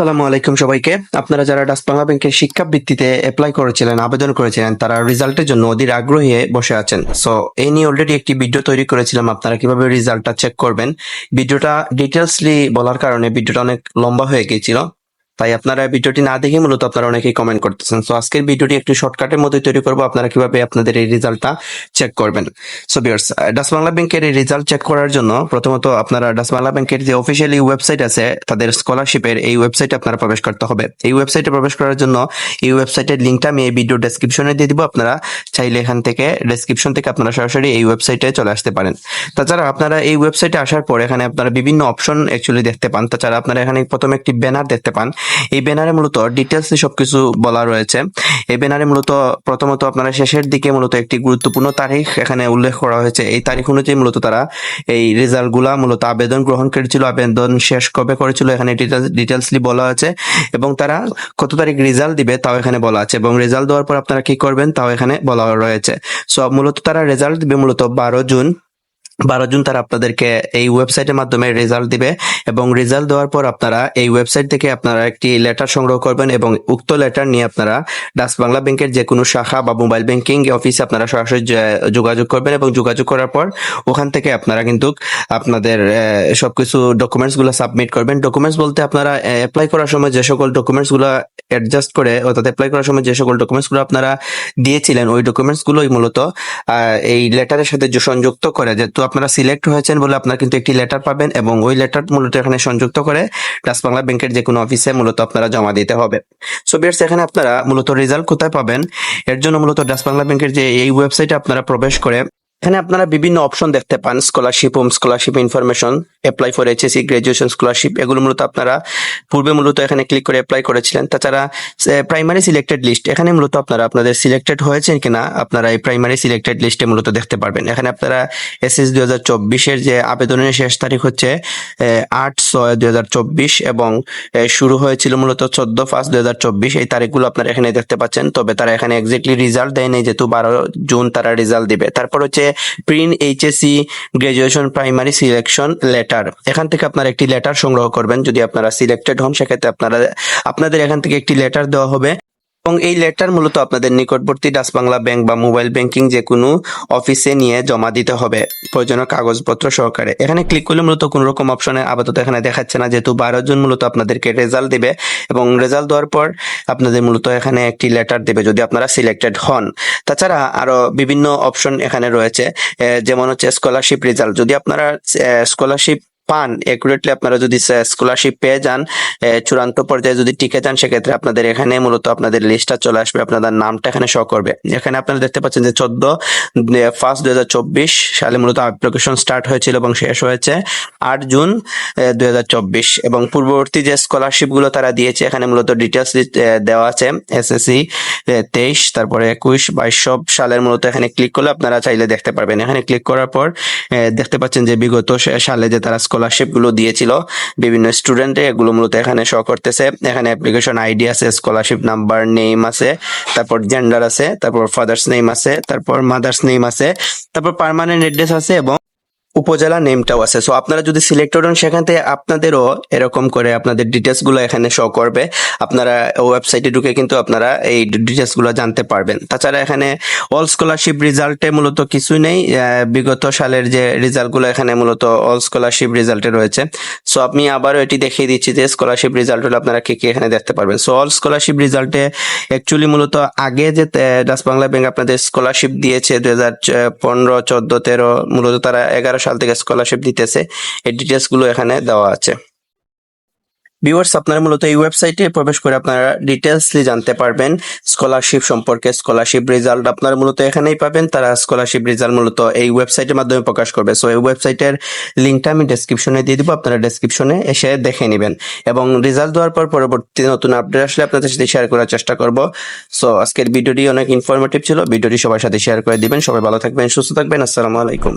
আসসালামু আলাইকুম সবাইকে। আপনারা যারা ডাস বাংলা ব্যাংকের শিক্ষা ভিত্তিতে অ্যাপ্লাই করেছিলেন, আবেদন করেছিলেন, তারা রেজাল্টের জন্য অধীর আগ্রহী বসে আছেন। সো এই নিয়ে অলরেডি একটি ভিডিও তৈরি করেছিলাম, আপনারা কীভাবে রেজাল্টটা চেক করবেন। ভিডিওটা ডিটেলসলি বলার কারণে ভিডিওটা অনেক লম্বা হয়ে গিয়েছিল। তাই আপনারা ভিডিওটি না দেখে মূলত আপনারা অনেকেই কমেন্ট করতেছেন। সো আজকের ভিডিওটি একটু শর্টকাটের মধ্যে তৈরি করব। আপনারা কীভাবে আপনাদের এই রেজাল্টটা চেক করবেন। সো বিয়ার্স ডাস বাংলা ব্যাংকের এই রেজাল্ট চেক করার জন্য প্রথমত আপনারা ডাস বাংলা ব্যাংকের যে অফিসিয়ালি ওয়েবসাইট আছে, তাদের স্কলারশিপের এই ওয়েবসাইটে আপনারা প্রবেশ করতে হবে। এই ওয়েবসাইটে প্রবেশ করার জন্য এই ওয়েবসাইটের লিঙ্কটা আমি এই ভিডিও ডেসক্রিপশনে দিয়ে দিব। আপনারা চাইলে এখান থেকে ডেসক্রিপশন থেকে আপনারা সরাসরি এই ওয়েবসাইটে চলে আসতে পারেন। তাছাড়া আপনারা এই ওয়েবসাইটে আসার পর এখানে আপনারা বিভিন্ন অপশন অ্যাকচুয়ালি দেখতে পান। তাছাড়া আপনারা এখানে প্রথমে একটি ব্যানার দেখতে পান। এই ব্যানারে মূলত ডিটেলস সবকিছু বলা রয়েছে। এই ব্যানারে মূলত প্রথমত আপনারা শেষের দিকে মূলত একটি গুরুত্বপূর্ণ তারিখ এখানে উল্লেখ করা হয়েছে। এই তারিখ অনুযায়ী মূলত তারা এই রেজাল্টগুলা মূলত আবেদন গ্রহণ করেছিল, আবেদন শেষ কবে করেছিল, এখানে ডিটেলসলি বলা আছে এবং তারা কত তারিখ রেজাল্ট দিবে তাও এখানে বলা আছে এবং রেজাল্ট দেওয়ার পর আপনারা কি করবেন তাও এখানে বলা রয়েছে। সো মূলত তারা রেজাল্ট দিবে মূলত বারো জুন বারো জুন তারা আপনাদেরকে এই ওয়েবসাইটের মাধ্যমে রেজাল্ট দিবে এবং রেজাল্ট দেওয়ার পর আপনারা এই ওয়েবসাইট থেকে আপনারা একটি লেটার সংগ্রহ করবেন এবং উক্ত লেটার নিয়ে আপনারা ডাস বাংলা ব্যাংকের যে কোনো শাখা বা মোবাইল ব্যাংকিং অফিসে আপনারা সরাসরি যোগাযোগ করবেন এবং যোগাযোগ করার পর ওখান থেকে আপনারা কিন্তু আপনাদের সবকিছু ডকুমেন্টসগুলো সাবমিট করবেন। ডকুমেন্টস বলতে আপনারা অ্যাপ্লাই করার সময় যে সকল ডকুমেন্টসগুলো অ্যাডজাস্ট করে, অর্থাৎ অ্যাপ্লাই করার সময় যে সকল ডকুমেন্টসগুলো আপনারা দিয়েছিলেন, ওই ডকুমেন্টস গুলোই মূলত এই লেটারের সাথে সংযুক্ত করে যেহেতু আপনারা সিলেক্ট হয়েছেন বলে আপনারা কিন্তু একটি লেটার পাবেন এবং ওই লেটার মূলত এখানে সংযুক্ত করে ডাস বাংলা ব্যাংকের যে কোনো অফিসে মূলত আপনারা জমা দিতে হবে। সো বিয়ার্স এখানে আপনারা মূলত রেজাল্ট কোথায় পাবেন? এর জন্য মূলত ডাস বাংলা ব্যাংকের যে এই ওয়েবসাইটে আপনারা প্রবেশ করে এখানে আপনারা বিভিন্ন অপশন দেখতে পান scholarship home scholarship information apply for HSC graduation scholarship এগুলো মূলত আপনারা পূর্বে মূলত এখানে ক্লিক করে অ্যাপ্লাই করেছিলেন। তাছাড়া প্রাইমারি সিলেক্টেড লিস্ট এখানে মূলত আপনারা আপনাদের সিলেক্টেড হয়েছেন কিনা, আপনারা এই প্রাইমারি সিলেক্টেড লিস্টে মূলত দেখতে পারবেন। এখানে আপনারা এসএস দুই হাজার চব্বিশের যে আবেদনের শেষ তারিখ হচ্ছে আট ছয় দুই হাজার চব্বিশ এবং শুরু হয়েছিল মূলত চোদ্দ পাঁচ দুই হাজার চব্বিশ। এই তারিখগুলো আপনারা এখানে দেখতে পাচ্ছেন। তবে তারা এখানে এক্স্যাক্টলি রেজাল্ট দেয়নি, যেহেতু বারো জুন তারা রেজাল্ট দিবে। তারপর হচ্ছে print HSC graduation primary selection letter এখান থেকে আপনারা একটি লেটার সংগ্রহ করবেন। যদি আপনারা সিলেক্টেড হন, সেক্ষেত্রে আপনারা আপনাদের এখান থেকে একটি লেটার দেওয়া হবে। এবং এই লেটার মূলত আপনাদের নিকটবর্তী ডাস বাংলা ব্যাংক বা মোবাইল ব্যাংকিং যে কোনো অফিসে নিয়ে জমা দিতে হবে। প্রয়োজনীয় কাগজপত্র সহকারে। এখানে ক্লিক করলে মূলত কোনো রকম অপশনে আপাতত এখানে দেখাচ্ছে না, যেহেতু বারো জন মূলত আপনাদেরকে রেজাল্ট দেবে এবং রেজাল্ট দেওয়ার পর আপনাদের মূলত এখানে একটি লেটার দেবে যদি আপনারা সিলেক্টেড হন। তাছাড়া আরও বিভিন্ন অপশন এখানে রয়েছে যেমন হচ্ছে স্কলারশিপ রেজাল্ট যদি আপনারা স্কলারশিপ পান একুরেটলি আপনারা যদি স্কলারশিপ পেয়ে যান চূড়ান্ত পর্যায়ে যদি টিকে যান, সেক্ষেত্রে আপনাদের এখানে মূলত আপনাদের লিস্টটা চলে আসবে, আপনাদের নামটা এখানে শো করবে। এখানে আপনারা দেখতে পাচ্ছেন যে চোদ্দ ফার্স্ট দুই হাজার চব্বিশ সালে মূলত অ্যাপ্লিকেশন স্টার্ট হয়েছিল এবং শেষ হয়েছে আট জুন দুই হাজার চব্বিশ। এবং পূর্ববর্তী যে স্কলারশিপগুলো তারা দিয়েছে, এখানে মূলত ডিটেলস দেওয়া আছে এসএসসি তেইশ, তারপরে একুশ বাইশ সব সালের মূলত এখানে ক্লিক করলে আপনারা চাইলে দেখতে পারবেন। এখানে ক্লিক করার পর দেখতে পাচ্ছেন যে বিগত সালে যে তারা গুলো দিয়েছিল। বিভিন্ন স্টুডেন্টে এগুলো মূলত এখানে শো করতেছে। এখানে অ্যাপ্লিকেশন আইডি আছে স্কলারশিপ নাম্বার নেম আছে, তারপর জেন্ডার আছে, তারপর ফাদার্স নেম আছে, তারপর মাদার্স নেম আছে, তারপর পার্মানেন্ট অ্যাড্রেস আছে এবং উপজেলা নেমটাও আছে। সো আপনারা যদি সিলেক্টেড হন সেখান থেকে আপনাদেরও এরকম করে আপনাদের ডিটেলসগুলো এখানে শো করবে। আপনারা ওয়েবসাইটে ঢুকে কিন্তু আপনারা এই ডিটেলসগুলো জানতে পারবেন। তাছাড়া এখানে অল স্কলারশিপ রেজাল্টে মূলত কিছুই নেই। বিগত সালের যে রেজাল্টগুলো এখানে মূলত অল স্কলারশিপ রেজাল্টে রয়েছে। সো আমি আবারও এটি দেখিয়ে দিচ্ছি যে স্কলারশিপ রেজাল্ট হলে আপনারা কি কি এখানে দেখতে পারবেন। সো অল স্কলারশিপ রেজাল্টে অ্যাকচুয়ালি মূলত আগে যে ডাচ বাংলা ব্যাংক আপনাদের স্কলারশিপ দিয়েছে দু হাজার পনেরো, চোদ্দ, তেরো, মূলত তারা এগারো সাল থেকে স্কলারশিপ দিতেছে। এই ডিটেলসগুলো এখানে দেওয়া আছে। ভিউয়ার্স আপনারা মূলত এই ওয়েবসাইটে প্রবেশ করে আপনারা ডিটেলসলি জানতে পারবেন। স্কলারশিপ সম্পর্কে স্কলারশিপ রেজাল্ট আপনারা মূলত এখানেই পাবেন। তারা স্কলারশিপ রেজাল্ট মূলত এই ওয়েবসাইটের মাধ্যমে প্রকাশ করবে। সো এই ওয়েবসাইটের লিঙ্কটা আমি ডেসক্রিপশনে দিয়ে দিব। আপনারা ডেসক্রিপশনে এসে দেখে নেবেন। এবং রেজাল্ট দেওয়ার পর পরবর্তী নতুন আপডেট আসলে আপনাদের সাথে শেয়ার করার চেষ্টা করব। সো আজকের ভিডিওটি অনেক ইনফরমেটিভ ছিল। ভিডিওটি সবার সাথে শেয়ার করে দিবেন। সবাই ভালো থাকবেন, সুস্থ থাকবেন। আসসালামু আলাইকুম।